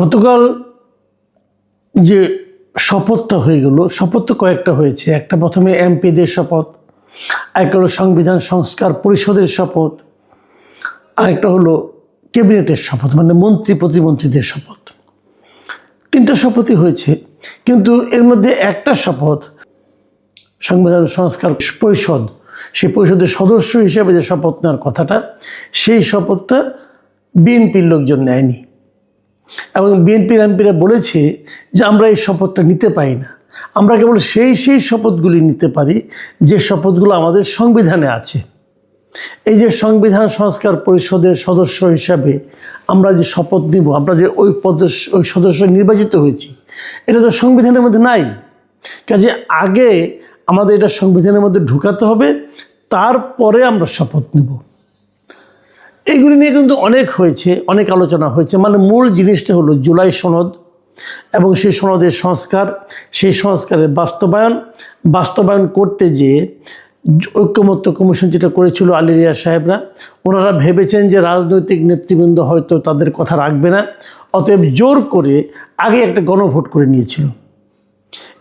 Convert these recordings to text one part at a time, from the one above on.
গতকাল যে শপথটা হয়ে গেল, শপথ তো কয়েকটা হয়েছে। একটা প্রথমে এমপিদের শপথ একটা হলো সংবিধান সংস্কার পরিষদের শপথ, আরেকটা হলো ক্যাবিনেটের শপথ মানে মন্ত্রী প্রতিমন্ত্রীদের শপথ। তিনটা শপথই হয়েছে, কিন্তু এর মধ্যে একটা শপথ, সংবিধান সংস্কার পরিষদ, সেই পরিষদের সদস্য হিসেবে যে শপথ নেওয়ার কথাটা, সেই শপথটা বিএনপির লোকজন নেয়নি। এবং বিএনপির এমপিরা বলেছে যে আমরা এই শপথটা নিতে পারি না। আমরা কেবল সেই সেই শপথগুলি নিতে পারি যে শপথগুলো আমাদের সংবিধানে আছে। এই যে সংবিধান সংস্কার পরিষদের সদস্য হিসাবে আমরা যে শপথ নিব, আমরা যে ওই পদ ওই সদস্য নির্বাচিত হয়েছি, এটা তো সংবিধানের মধ্যে নাই। কাজে আগে আমাদের এটা সংবিধানের মধ্যে ঢুকাতে হবে, তারপরে আমরা শপথ নেব। এইগুলি নিয়ে কিন্তু অনেক হয়েছে, অনেক আলোচনা হয়েছে। মানে মূল জিনিসটা হলো জুলাই সনদ এবং সেই সনদের সংস্কার। সেই সংস্কারের বাস্তবায়ন বাস্তবায়ন করতে যেয়ে ঐক্যমত্য কমিশন যেটা করেছিল আলিরিয়া সাহেবরা, ওনারা ভেবেছেন যে রাজনৈতিক নেতৃবৃন্দ হয়তো তাদের কথা রাখবে না, অতএব জোর করে আগে একটা গণভোট করে নিয়েছিল।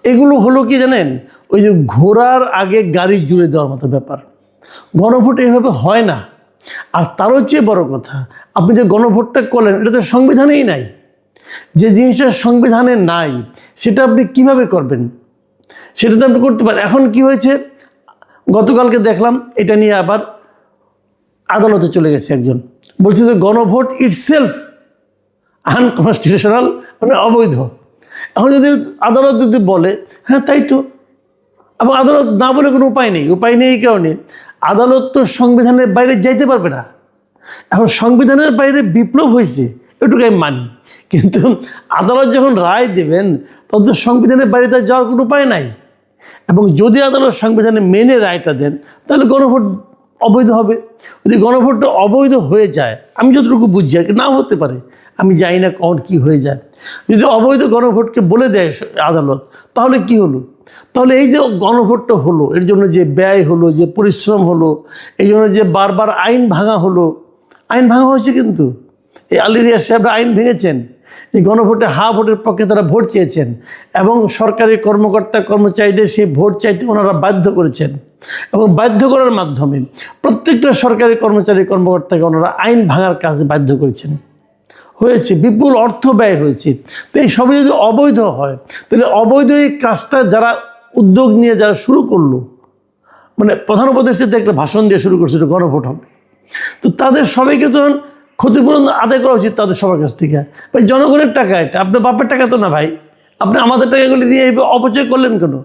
এগুলো হলো কি জানেন? ওই যে ঘোড়ার আগে গাড়ি জুড়ে দেওয়ার মতো ব্যাপার। গণভোট এভাবে হয় না। আর তারও চেয়ে বড় কথা, আপনি যে গণভোটটা করলেন, এটা তো সংবিধানেই নাই। যে জিনিসটা সংবিধানে নাই, সেটা আপনি কীভাবে করবেন? সেটা তো আপনি করতে পারেন। এখন কি হয়েছে? গতকালকে দেখলাম, এটা নিয়ে আবার আদালতে চলে গেছে একজন। বলছে যে গণভোট ইটসেলফ আনকনস্টিটিউশনাল মানে অবৈধ। এখন যদি আদালত যদি বলে হ্যাঁ তাই তো। এবং আদালত না বলে কোনো উপায় নেই। উপায় নেই এই কারণে। আদালত তো সংবিধানের বাইরে যাইতে পারবে না। এখন সংবিধানের বাইরে বিপ্লব হয়েছে এটুকু আমি মানি। কিন্তু আদালত যখন রায় দেবেন, তখন তো সংবিধানের বাইরে তার যাওয়ার কোনো উপায় নাই। এবং যদি আদালত সংবিধানে মেনে রায়টা দেন, তাহলে গণভোট অবৈধ হবে। যদি গণভোটটা অবৈধ হয়ে যায়, আমি যতটুকু বুঝছি আর কি, নাও হতে পারে। আমি জানি না কখন কী হয়ে যায়। যদি অবৈধ গণভোটকে বলে দেয় আদালত, তাহলে কি হলো? তাহলে এই যে গণভোটটা হলো, এর জন্য যে ব্যয় হলো, যে পরিশ্রম হলো, এই জন্য যে বারবার আইন ভাঙা হলো, আইন ভাঙা হয়েছে কিন্তু? এই আলিরিয়া সাহেবরা আইন ভেঙেছেন, এই গণভোটে হা ভোটের পক্ষে তারা ভোট চেয়েছেন, এবং সরকারি কর্মকর্তা কর্মচারীদের সেই ভোট চাইতে ওনারা বাধ্য করেছেন, এবং বাধ্য করার মাধ্যমে প্রত্যেকটা সরকারি কর্মচারী কর্মকর্তাকে ওনারা আইন ভাঙার কাজে বাধ্য করেছেন। হয়েছে, বিপুল অর্থ ব্যয় হয়েছে। তো এই সবই যদি অবৈধ হয়, তাহলে অবৈধ এই কাজটা যারা উদ্যোগ নিয়ে যারা শুরু করল মানে প্রধান উপদেষ্টাতে একটা ভাষণ দিয়ে শুরু করছিল গণভোট হবে তো তাদের সবাইকে তখন ক্ষতিপূরণ আদায় করা উচিত তাদের সবার কাছ থেকে। ভাই, জনগণের টাকা এটা, আপনার বাপের টাকা তো না ভাই। আপনি আমাদের টাকাগুলি দিয়ে অপচয় করলেন কেন?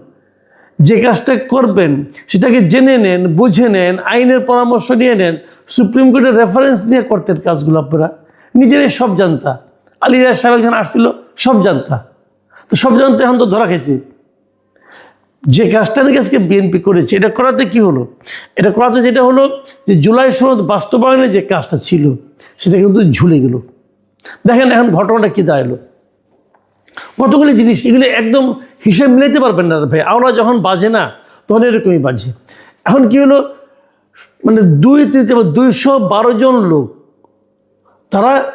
যে কাজটা করবেন, সেটাকে জেনে নেন, বুঝে নেন, আইনের পরামর্শ নিয়ে নেন, সুপ্রিম কোর্টের রেফারেন্স নিয়ে করতেন কাজগুলো আপনারা। নিজেরাই সব জানতা। আলিরাজ সাহেব একজন আসছিল, সব জানতা। তো সব জানতে, এখন তো ধরা খেয়েছি। যে কাজটা নাকি আজকে বিএনপি করেছে, এটা করাতে কি হলো? এটা করাতে যেটা হলো যে জুলাই সনদ বাস্তবায়নে যে কাজটা ছিল, সেটা কিন্তু ঝুলে গেল। দেখেন এখন ঘটনাটা কী দাঁড়াল। কতগুলি জিনিস, এগুলো একদম হিসেব মিলাইতে পারবেন না ভাই। আওলা যখন বাজে না, তখন এরকমই বাজে। এখন কি হলো মানে দুই তৃতীয় দুইশো বারো জন লোক তারা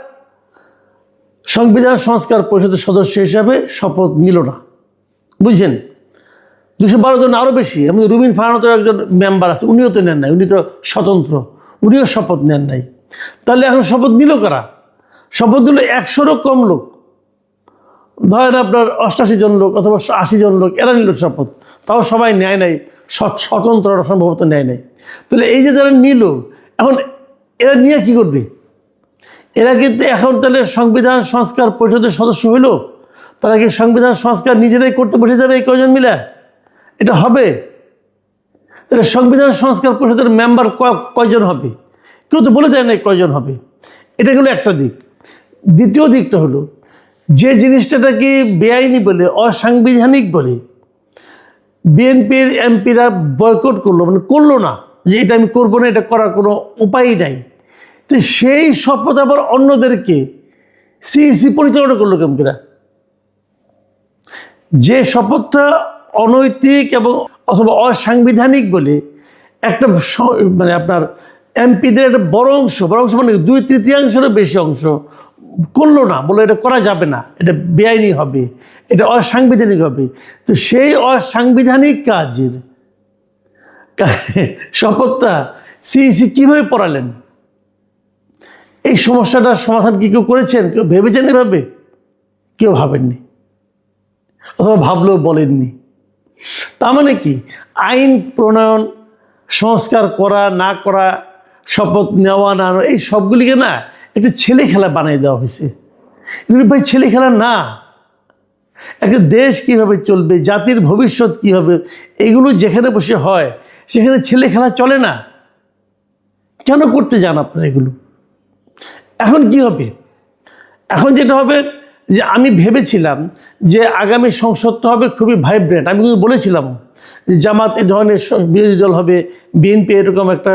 সংবিধান সংস্কার পরিষদের সদস্য হিসাবে শপথ নিল না। বুঝছেন? দুশো বারো জন আরও বেশি এমন রুবিন ফারানতের একজন মেম্বার আছে, উনিও তো নেন নাই, উনি তো স্বতন্ত্র, উনিও শপথ নেন নাই। তাহলে এখন শপথ নিল কারা? শপথ দিল একশোরও কম লোক। ধরেন আপনার অষ্টাশি জন লোক অথবা আশি জন লোক, এরা নিল শপথ, তাও সবাই নেয় নাই, স্ব- স্বতন্ত্ররা সম্ভবত নেয় নাই। তাহলে এই যে যারা নিল, এখন এরা নিয়ে কি করবে? এরা কিন্তু এখন তাহলে সংবিধান সংস্কার পরিষদের সদস্য হইল। তারা কি সংবিধান সংস্কার নিজেরাই করতে বসে যাবে এই কয়জন মিলে? এটা হবে। তাহলে সংবিধান সংস্কার পরিষদের মেম্বার কয়জন হবে? কেউ তো বলে দেয় না কয়জন হবে। এটা হলো একটা দিক। দ্বিতীয় দিকটা হলো, যে জিনিসটাকে বেআইনি বলে, অসাংবিধানিক বলে, বিএনপির এমপিরা বয়কট করল মানে করল না, যে এটা আমি করব না, এটা করার কোনো উপায়ই নাই। তো সেই শপথ আবার অন্যদেরকে সিইসি পরিচালনা করল কেমকিরা যে শপথটা অনৈতিক এবং অথবা অসাংবিধানিক বলে একটা মানে আপনার এমপিদের একটা বড় অংশ বড় অংশ মানে দুই তৃতীয়াংশেরও বেশি অংশ করল না, বলে এটা করা যাবে না, এটা বেআইনি হবে, এটা অসাংবিধানিক হবে। তো সেই অসাংবিধানিক কাজের শপথটা সিইসি কীভাবে পড়ালেন? এই সমস্যাটার সমাধান কি কেউ করেছেন? কেউ ভেবেছেন এভাবে? কেউ ভাবেননি। অথবা ভাবলেও বলেননি। তার মানে কি? আইন প্রণয়ন, সংস্কার করা, না করা, শপথ নেওয়া, না এই সবগুলিকে না একটা ছেলে খেলা বানিয়ে দেওয়া হয়েছে। এগুলি ভাই, ছেলে খেলা না। একটা দেশ কীভাবে চলবে, জাতির ভবিষ্যৎ কী হবে এগুলো যেখানে বসে হয়, সেখানে ছেলে খেলা চলে না। কেন করতে যান আপনারা এগুলো? এখন কি হবে? এখন যেটা হবে যে আমি ভেবেছিলাম যে আগামী সংসদটা হবে খুবই ভাইব্রেন্ট আমি কিন্তু বলেছিলাম জামাত এ ধরনের বিরোধী দল হবে, বিএনপি এরকম একটা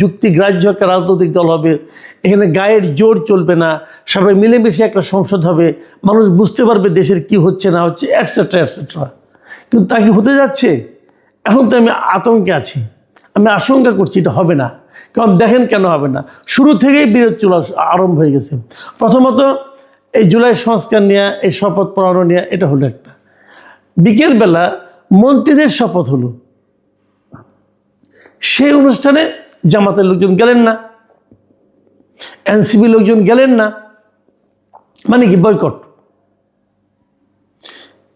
যুক্তিগ্রাহ্য একটা রাজনৈতিক দল হবে, এখানে গায়ের জোর চলবে না, সবাই মিলেমিশে একটা সংসদ হবে, মানুষ বুঝতে পারবে দেশের কি হচ্ছে না হচ্ছে অ্যাটসেট্রা অ্যাটসেট্রা কিন্তু তা কি হতে যাচ্ছে? এখন তো আমি আতঙ্কে আছি, আমি আশঙ্কা করছি এটা হবে না। কারণ দেখেন কেন হবে না? শুরু থেকেই বিরোধ চলা আরম্ভ হয়ে গেছে। প্রথমত, এই জুলাই সংস্কার নিয়ে, এই শপথ পড়ানো নিয়ে এটা হলো একটা। বিকেলবেলা মন্ত্রীদের শপথ হলো। সেই অনুষ্ঠানে জামাতের লোকজন গেলেন না। এনসিপি লোকজন গেলেন না। মানে কি, বয়কট?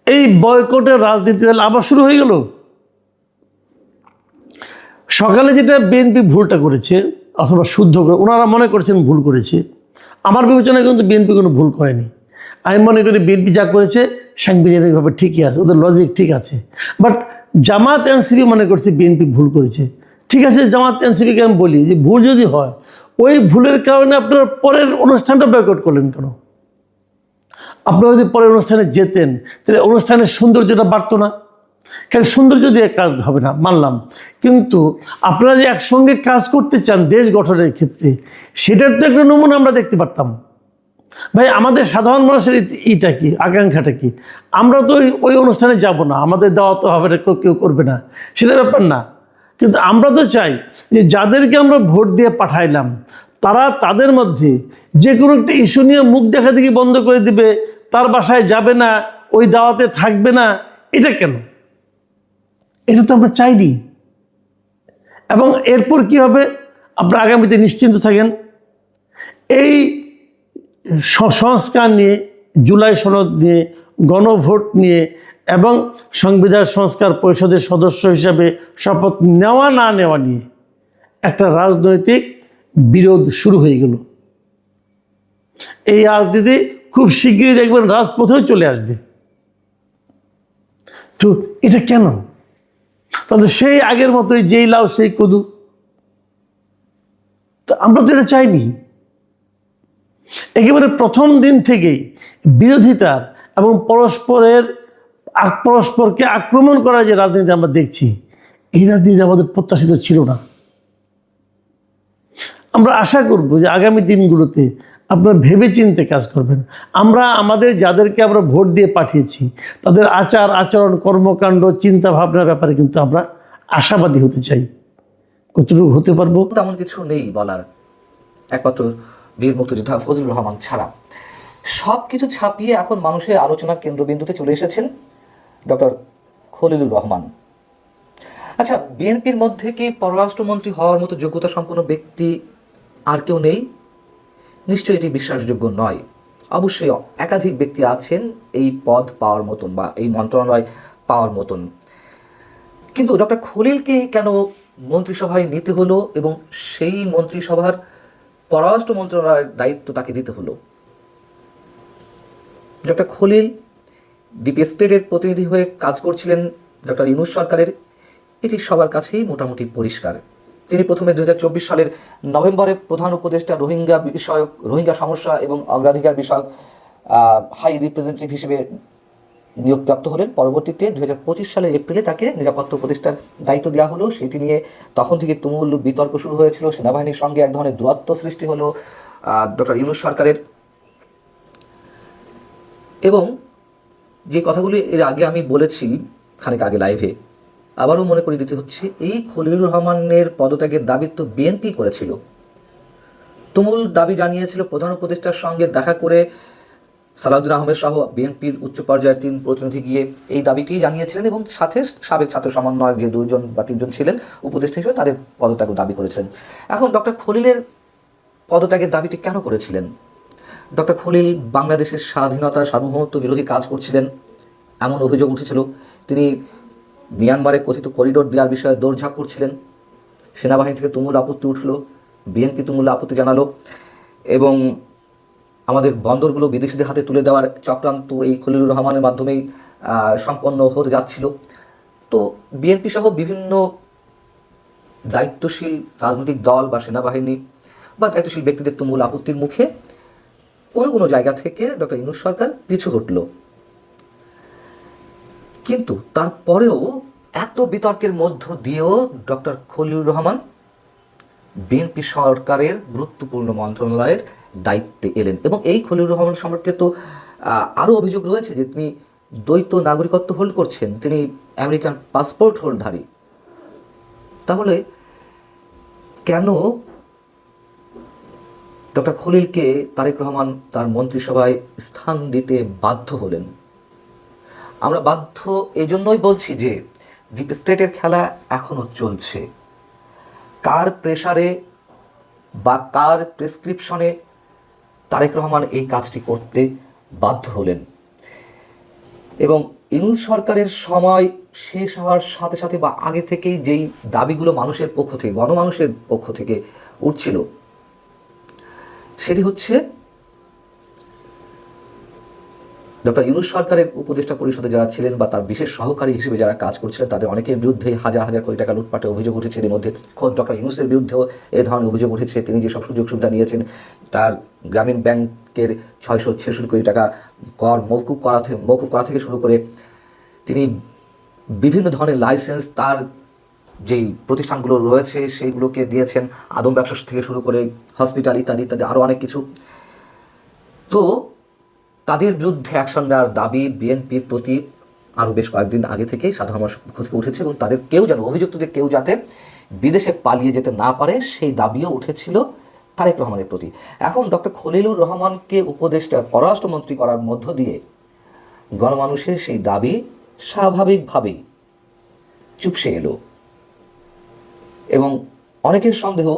এই বয়কটের রাজনীতি তাহলে আবার শুরু হয়ে গেল? সকালে যেটা বিএনপি ভুলটা করেছে, অথবা শুদ্ধ করে, ওনারা মনে করছেন ভুল করেছে। আমার বিবেচনায় কিন্তু বিএনপি কোনো ভুল করেনি। আমি মনে করি বিএনপি যা করেছে, সাংবিধানিকভাবে ঠিকই আছে, ওদের লজিক ঠিক আছে। বাট জামাত এনসিপি মনে করছে বিএনপি ভুল করেছে। ঠিক আছে জামাত এনসিপিকে আমি বলি যে ভুল যদি হয়, ওই ভুলের কারণে আপনার পরের অনুষ্ঠানটা বয়কট করলেন কেন? আপনারা যদি পরের অনুষ্ঠানে যেতেন, তাহলে অনুষ্ঠানের সৌন্দর্যটা বাড়তো না। কারণ সৌন্দর্য দিয়ে কাজ হবে না? মানলাম। কিন্তু আপনারা যে একসঙ্গে কাজ করতে চান দেশ গঠনের ক্ষেত্রে, সেটার তো একটা নমুনা আমরা দেখতে পারতাম। ভাই, আমাদের সাধারণ মানুষের ইটা কি, আকাঙ্ক্ষাটা কি? আমরা তো ওই- অনুষ্ঠানে যাব না, আমাদের দেওয়া তো হবে না, কেউ করবে না, সেটা ব্যাপার না। কিন্তু আমরা তো চাই যে যাদেরকে আমরা ভোট দিয়ে পাঠাইলাম, তারা তাদের মধ্যে যে কোনো একটা ইস্যু নিয়ে মুখ দেখা দেখি বন্ধ করে দিবে, তার বাসায় যাবে না, ওই দাওয়াতে থাকবে না, এটা কেন? এটা তো আমরা চাইনি। এবং এরপর কি হবে? আপনারা আগামীতে নিশ্চিন্ত থাকেন। এই সংস্কার নিয়ে, জুলাই সনদ নিয়ে, গণভোট নিয়ে, এবং সংবিধান সংস্কার পরিষদের সদস্য হিসাবে শপথ নেওয়া না নেওয়া নিয়ে একটা রাজনৈতিক বিরোধ শুরু হয়ে গেল। এই রাজনীতি খুব শীঘ্রই দেখবেন রাজপথেও চলে আসবে। তো এটা কেন? তাহলে সেই আগের মতোই যেই লাউ সেই কদু। আমরা তো এটা চাইনি। একেবারে প্রথম দিন থেকেই বিরোধিতার এবং পরস্পরের পরস্পরকে আক্রমণ করার যে রাজনীতি আমরা দেখছি, এই রাজনীতি আমাদের প্রত্যাশিত ছিল না। আমরা আশা করব যে আগামী দিনগুলোতে আপনারা ভেবে চিন্তে কাজ করবেন। আমরা আমাদের যাদেরকে আমরা ভোট দিয়ে পাঠিয়েছি, তাদের আচার, আচরণ, কর্মকাণ্ড চিন্তা ভাবনার ব্যাপারে কিন্তু আমরা আশাবাদী হতে চাই। কতটুকু হতে পারব? তেমন কিছু নেই বলার। একমাত্র বীর মুক্তিযোদ্ধা ফজলুর রহমান ছাড়া। সব কিছু ছাপিয়ে এখন মানুষের আলোচনার কেন্দ্রবিন্দুতে চলে এসেছেন ডক্টর খলিলুর রহমান। আচ্ছা বিএনপির মধ্যে কি পররাষ্ট্রমন্ত্রী হওয়ার মতো যোগ্যতা সম্পন্ন ব্যক্তি আর কেউ নেই? নিশ্চয়ই এটি বিশ্বাসযোগ্য নয়। অবশ্যই একাধিক ব্যক্তি আছেন এই পদ পাওয়ার মতন বা এই মন্ত্রণালয় পাওয়ার মতন। কিন্তু ডক্টর খলিলকে কেন মন্ত্রিসভায় নিতে হলো এবং সেই মন্ত্রিসভার পররাষ্ট্র মন্ত্রণালয়ের দায়িত্ব তাকে দিতে হলো? ডক্টর খলিল ডিপি স্টেটের প্রতিনিধি হয়ে কাজ করছিলেন ডক্টর ইনুস সরকারের। এটি সবার কাছেই মোটামুটি পরিষ্কার। তিনি প্রথমে দু হাজার চব্বিশ সালের নভেম্বরে প্রধান উপদেষ্টা রোহিঙ্গা বিষয়ক, রোহিঙ্গা সমস্যা এবং অগ্রাধিকার বিষয়ক হাই রিপ্রেজেন্টেটিভ হিসেবে নিয়োগপ্রাপ্ত হলেন। পরবর্তীতে দুহাজার পঁচিশ সালের এপ্রিলে তাকে নিরাপত্তা উপদেষ্টার দায়িত্ব দেওয়া হলো। সেটি নিয়ে তখন থেকে তুমুল বিতর্ক শুরু হয়েছিল। সেনাবাহিনীর সঙ্গে এক ধরনের দূরত্ব সৃষ্টি হলো ডক্টর ইউনুস সরকারের। এবং যে কথাগুলি এর আগে আমি বলেছি, খানিক আগে লাইভে আবারও মনে করিয়ে দিতে হচ্ছে, এই খলিলুর রহমানের পদত্যাগের দাবি তো বিএনপি করেছিল। তুমুল দাবি জানিয়েছিল প্রধান উপদেষ্টার সঙ্গে দেখা করে সালাউদ্দিন আহমেদ সহ বিএনপির উচ্চ পর্যায়ের তিন প্রতিনিধি গিয়ে এই দাবিটি জানিয়েছিলেন এবং সাথে সাবেক ছাত্র সমন্বয়ক যে দুজন বা তিনজন ছিলেন, উপদেষ্টা হিসেবে তাদের পদত্যাগ দাবি করেছিলেন। এখন ডক্টর খলিলের পদত্যাগের দাবিটি কেন করেছিলেন? ডক্টর খলিল বাংলাদেশের স্বাধীনতা সার্বভৌমত্ব বিরোধী কাজ করছিলেন, এমন অভিযোগ উঠেছিল। তিনি মিয়ানমারে কথিত করিডোর দেওয়ার বিষয়ে দৌড়ঝাঁপ করছিলেন। সেনাবাহিনী থেকে তুমুল আপত্তি উঠল, বিএনপি তুমুল আপত্তি জানালো এবং আমাদের বন্দরগুলো বিদেশিদের হাতে তুলে দেওয়ার চক্রান্ত এই খলিলুর রহমানের মাধ্যমেই সম্পন্ন হতে যাচ্ছিল। তো বিএনপি সহ বিভিন্ন দায়িত্বশীল রাজনৈতিক দল বা সেনাবাহিনী বা দায়িত্বশীল ব্যক্তিদের তুমুল আপত্তির মুখে কোনো কোনো জায়গা থেকে ডক্টর ইনুস সরকার পিছু হটল। কিন্তু তারপরেও এত বিতর্কের মধ্য দিয়েও ডক্টর খলিলুর রহমান বিএনপি সরকারের গুরুত্বপূর্ণ মন্ত্রণালয়ের দায়িত্বে এলেন এবং এই খলিলুর রহমান সম্পর্কে তো আরও অভিযোগ রয়েছে যে তিনি দ্বৈত নাগরিকত্ব হোল্ড করছেন, তিনি আমেরিকান পাসপোর্ট হোল্ডধারী তাহলে কেন ডক্টর খলিলকে তারেক রহমান তার মন্ত্রিসভায় স্থান দিতে বাধ্য হলেন? আমরা বাধ্য এজন্যই বলছি যে ডিপ স্টেটের খেলা এখনও চলছে। কার প্রেশারে বা কার প্রেসক্রিপশনে তারেক রহমান এই কাজটি করতে বাধ্য হলেন? এবং ইনুস সরকারের সময় শেষ হওয়ার সাথে সাথে বা আগে থেকেই যেই দাবিগুলো মানুষের পক্ষ থেকে, গণমানুষের পক্ষ থেকে উঠছিল, সেটি হচ্ছে ডক্টর ইউনুস সরকারের উপদেষ্টা পরিষদে যারা ছিলেন বা তার বিশেষ সহকারী হিসেবে যারা কাজ করছিলেন, তাদের অনেকের বিরুদ্ধে হাজার হাজার কোটি টাকা লুটপাটে অভিযোগ উঠেছে। এর মধ্যে খোদ ডক্টর ইউনুসের বিরুদ্ধেও এ ধরনের অভিযোগ উঠেছে। তিনি যেসব সুযোগ সুবিধা নিয়েছেন, তার গ্রামীণ ব্যাংকের ছয়শো ছেষট্টি কোটি টাকা কর মৌকুব করা থেকে মৌকুব করা থেকে শুরু করে তিনি বিভিন্ন ধরনের লাইসেন্স, তার যেই প্রতিষ্ঠানগুলো রয়েছে সেইগুলোকে দিয়েছেন, আদম ব্যবসা থেকে শুরু করে হসপিটাল ইত্যাদি ইত্যাদি আরও অনেক কিছু। তো তাদের বিরুদ্ধে অ্যাকশন নেওয়ার দাবি বিএনপির প্রতি আরও বেশ কয়েকদিন আগে থেকেই সাধারণ মানুষ পক্ষ থেকে উঠেছে এবং তাদের কেউ যেন, অভিযুক্তদের কেউ যাতে বিদেশে পালিয়ে যেতে না পারে, সেই দাবিও উঠেছিল তারেক রহমানের প্রতি। এখন ডক্টর খলিলুর রহমানকে উপদেষ্টা, পররাষ্ট্রমন্ত্রী করার মধ্য দিয়ে গণমানুষের সেই দাবি স্বাভাবিকভাবেই চুপসে এলো। এবং অনেকের সন্দেহ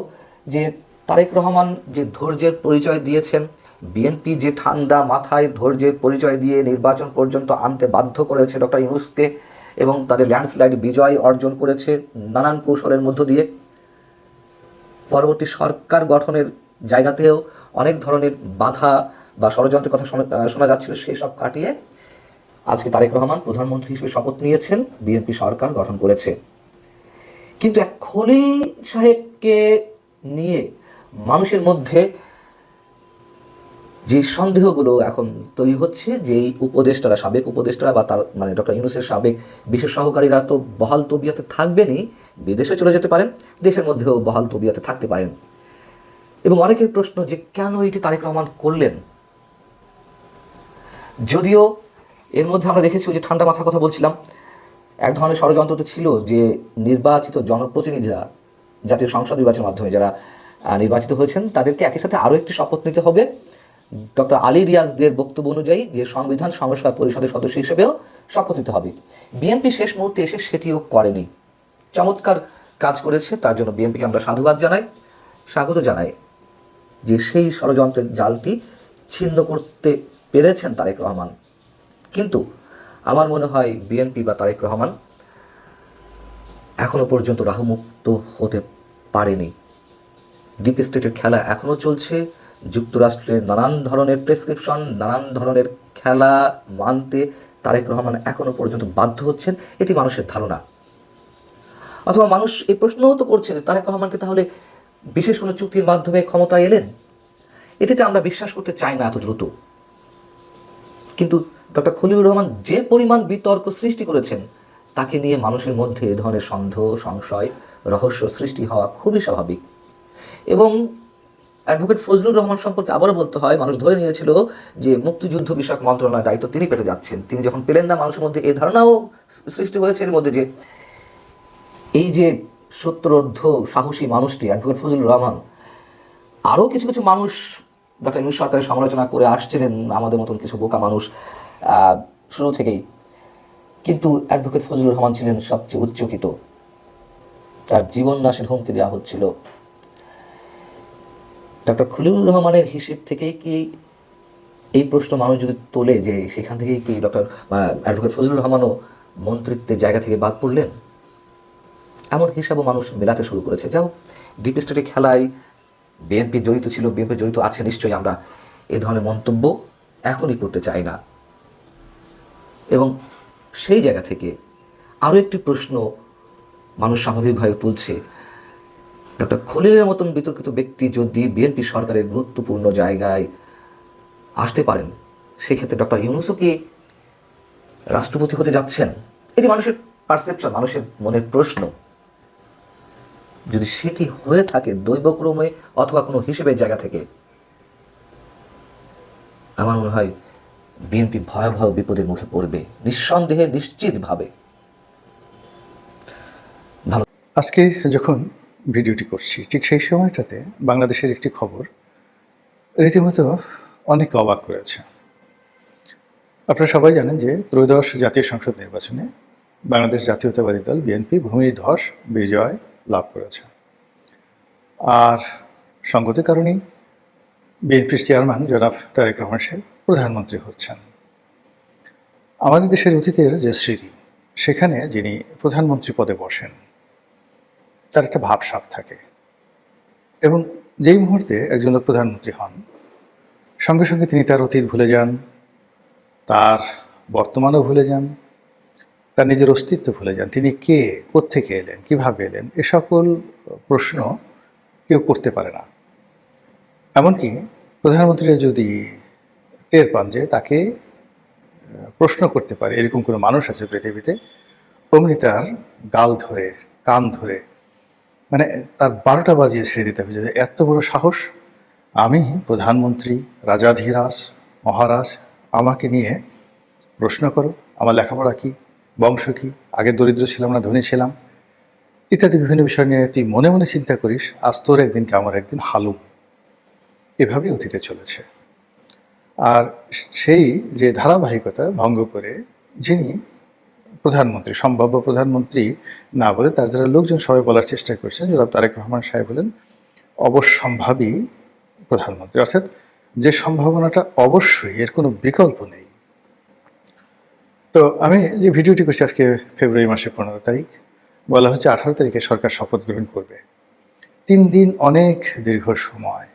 যে তারেক রহমান যে ধৈর্যের পরিচয় দিয়েছেন বিএনপি যে ঠান্ডা মাথায় ধৈর্যের পরিচয় দিয়ে নির্বাচন পর্যন্ত আনতে বাধ্য করেছে ডক্টর ইউনুসকে এবং তাদের ল্যান্ডস্লাইড বিজয় অর্জন করেছে নানান কৌশলের মধ্য দিয়ে। পরবর্তী সরকার গঠনের জায়গাতেও অনেক ধরনের বাধা বা ষড়যন্ত্রের কথা শোনা- যাচ্ছিল সেই সব কাটিয়ে আজকে তারেক রহমান প্রধানমন্ত্রী হিসেবে শপথ নিয়েছেন, বিএনপি সরকার গঠন করেছে। কিন্তু এক খলিল সাহেবকে নিয়ে মানুষের মধ্যে যে সন্দেহগুলো এখন তৈরি হচ্ছে যে উপদেষ্টারা, সাবেক উপদেষ্টারা বা তার মানে ডক্টর ইউনুসের সাবেক বিশেষ সহকারীরা তো বহাল তবিয়াতে থাকবেনই, বিদেশে চলে যেতে পারেন, দেশের মধ্যেও বহাল তবিয়াতে থাকতে পারেন। এবং অনেকের প্রশ্ন যে কেন এটি তারেক রহমান করলেন? যদিও এর মধ্যে আমরা দেখেছি যে ঠান্ডা মাথার কথা বলছিলাম, এক ধরনের ষড়যন্ত্র তো ছিল যে নির্বাচিত জনপ্রতিনিধিরা, জাতীয় সংসদ নির্বাচনের মাধ্যমে যারা নির্বাচিত হয়েছেন, তাদেরকে একই সাথে আরও একটি শপথ নিতে হবে। ডক্টর আলী রিয়াজদের বক্তব্য অনুযায়ী যে সংবিধান সংস্কার পরিষদের সদস্য হিসেবেও শপথ নিতে হবে। বিএনপি শেষ মুহূর্তে এসে সেটিও করেনি। চমৎকার কাজ করেছে, তার জন্য বিএনপিকে আমরা সাধুবাদ জানাই। স্বাগত জানাই যে সেই ষড়যন্ত্রের জালটি ছিন্ন করতে পেরেছেন তারেক রহমান। কিন্তু আমার মনে হয় বিএনপি বা তারেক রহমান এখনও পর্যন্ত রাহুমুক্ত হতে পারেনি। ডিপ স্টেটের খেলা এখনও চলছে। যুক্তরাষ্ট্রের নানান ধরনের প্রেসক্রিপশন, নানান ধরনের খেলা মানতে তারেক রহমান এখনও পর্যন্ত বাধ্য হচ্ছেন, এটি মানুষের ধারণা। অথবা মানুষ এই প্রশ্নও তো করছে যে তারেক রহমানকে তাহলে বিশেষ কোনো চুক্তির মাধ্যমে ক্ষমতায় এলেন? এটিতে আমরা বিশ্বাস করতে চাই না এত দ্রুত। কিন্তু ডক্টর খলিলুর রহমান যে পরিমাণ বিতর্ক সৃষ্টি করেছেন, তাকে নিয়ে মানুষের মধ্যে এ ধরনের সন্দেহ, সংশয়, রহস্য সৃষ্টি হওয়া খুবই স্বাভাবিক। এবং অ্যাডভোকেট ফজলুর রহমান সম্পর্কে আবারও বলতে হয়, মানুষ ধরে নিয়েছিল যে মুক্তিযুদ্ধ বিষয়ক মন্ত্রণালয়ের দায়িত্ব তিনি পেতে যাচ্ছেন। তিনি যখন পেলেন না, মানুষের মধ্যে এই ধারণাও সৃষ্টি হয়েছে এর মধ্যে যে এই যে সত্তরোর্ধ সাহসী মানুষটি, অ্যাডভোকেট ফজলুর রহমান, আরও কিছু কিছু মানুষ ডক্টর ইউনুস সরকারের সমালোচনা করে আসছিলেন, আমাদের মতন কিছু বোকা মানুষ শুরু থেকেই। কিন্তু অ্যাডভোকেট ফজলুর রহমান ছিলেন সবচেয়ে উচ্চকিত। তার জীবন নাশের হুমকি দেওয়া হচ্ছিল। ডক্টর খলিলুর রহমানের হিসেব থেকে কি এই প্রশ্ন মানুষ যদি তোলে যে সেখান থেকেই কি ডক্টর অ্যাডভোকেট ফজলুর রহমানও মন্ত্রিত্বের জায়গা থেকে বাদ পড়লেন? এমন হিসাবও মানুষ মেলাতে শুরু করেছে। যাও ডিপ স্টেটের খেলায় বিএনপি জড়িত ছিল বিএনপি জড়িত আছে নিশ্চয়ই, আমরা এ ধরনের মন্তব্য এখনই করতে চাই না। এবং সেই জায়গা থেকে আরও একটি প্রশ্ন মানুষ স্বাভাবিকভাবে তুলছে ডক্টর খলিলের মতন বিতর্কিত ব্যক্তি যদি বিএনপি সরকারের গুরুত্বপূর্ণ জায়গায় আসতে পারেন, সেক্ষেত্রে ডক্টর ইউনুসও কি রাষ্ট্রপতি হতে যাচ্ছেন? এটি মানুষের পারসেপশন মানুষের মনের প্রশ্ন। যদি সেটি হয়ে থাকে দৈবক্রমে অথবা কোনো হিসেবের জায়গা থেকে, আমার মনে হয় বিএনপি ভয়াবহ বিপদের মুখে পড়বে। নিঃসন্দেহে, নিশ্চিতভাবে। আজকে যখন ভিডিওটি করছি। ঠিক সেই সময়টাতে বাংলাদেশের একটি খবর রীতিমতো অনেক অবাক করেছে। আপনারা সবাই জানেন যে ত্রয়োদশ জাতীয় সংসদ নির্বাচনে বাংলাদেশ জাতীয়তাবাদী দল বিএনপি ভূমিধস বিজয় লাভ করেছে। আর সঙ্গত কারণেই বিএনপির চেয়ারম্যান জনাব তারেক রহমান সাহেব প্রধানমন্ত্রী হচ্ছেন। আমাদের দেশের অতীতের যে স্মৃতি, সেখানে যিনি প্রধানমন্ত্রী পদে বসেন তার একটা ভাবসাব থাকে। এবং যেই মুহূর্তে একজন লোক প্রধানমন্ত্রী হন, সঙ্গে সঙ্গে তিনি তার অতীত ভুলে যান, তার বর্তমানও ভুলে যান, তার নিজের অস্তিত্ব ভুলে যান। তিনি কে, কোত্থেকে এলেন, কীভাবে এলেন, এ সকল প্রশ্ন কেউ করতে পারে না। এমনকি প্রধানমন্ত্রীরা যদি টের পান যে তাকে প্রশ্ন করতে পারে, এরকম কোনো মানুষ আছে পৃথিবীতে, অমনি তার গাল ধরে, কান ধরে মানে তার বারোটা বাজিয়ে ছেড়ে দিতে হবে যে এত বড় সাহস। আমি প্রধানমন্ত্রী, রাজাধিরাজ, মহারাজ, আমাকে নিয়ে প্রশ্ন করো, আমার লেখাপড়া কি, বংশ কি, আগে দরিদ্র ছিলাম না, ধনী ছিলাম, ইত্যাদি বিভিন্ন বিষয় নিয়ে তুই মনে মনে চিন্তা করিস, আজ তোর একদিন কি, আমার একদিন হালুম। এভাবে অতীতে চলেছে। আর সেই যে ধারাবাহিকতা ভঙ্গ করে যিনি প্রধানমন্ত্রী, সম্ভাব্য প্রধানমন্ত্রী না বলে তার যারা লোকজন সবাই বলার চেষ্টা করছেন, জনাব তারেক রহমান সাহেব বলেন অবশ্যম্ভাবী প্রধানমন্ত্রী। অর্থাৎ যে সম্ভাবনাটা অবশ্যই, এর কোনো বিকল্প নেই। তো আমি যে ভিডিওটি করছি আজকে ফেব্রুয়ারি মাসের পনেরো তারিখ, বলা হচ্ছে আঠারো তারিখে সরকার শপথ গ্রহণ করবে। তিন দিন অনেক দীর্ঘ সময়।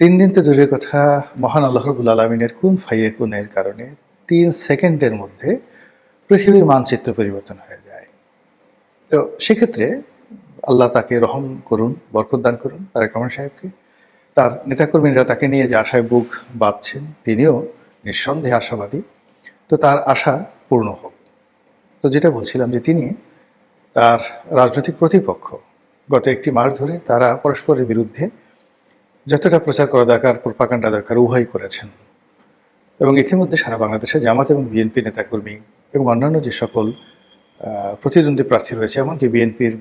তিন দিন তো দূরের কথা, মহান আল্লাহ রবুল আলমিনের কোন ফাইয়ে কোনের কারণে তিন সেকেন্ডের মধ্যে পৃথিবীর মানচিত্র পরিবর্তন হয়ে যায়। তো সেক্ষেত্রে আল্লাহ তাকে রহম করুন, বরকত দান করুন তারেক রহমান সাহেবকে। তার নেতাকর্মীরা তাকে নিয়ে যে আশায় বুক বাঁধছেন, তিনিও নিঃসন্দেহে আশাবাদী। তো তার আশা পূর্ণ হোক। তো যেটা বলছিলাম যে তিনি তার রাজনৈতিক প্রতিপক্ষ। গত একটি মাস ধরে তারা পরস্পরের বিরুদ্ধে যতটা প্রচার করা দরকার প্রপাকাণ্ডা দরকার উভয় করেছেন। এবং ইতিমধ্যে সারা বাংলাদেশে জামাত এবং বিএনপি নেতাকর্মী এবং অন্যান্য যে সকল প্রতিদ্বন্দ্বী প্রার্থী রয়েছে এমনকি বিএনপির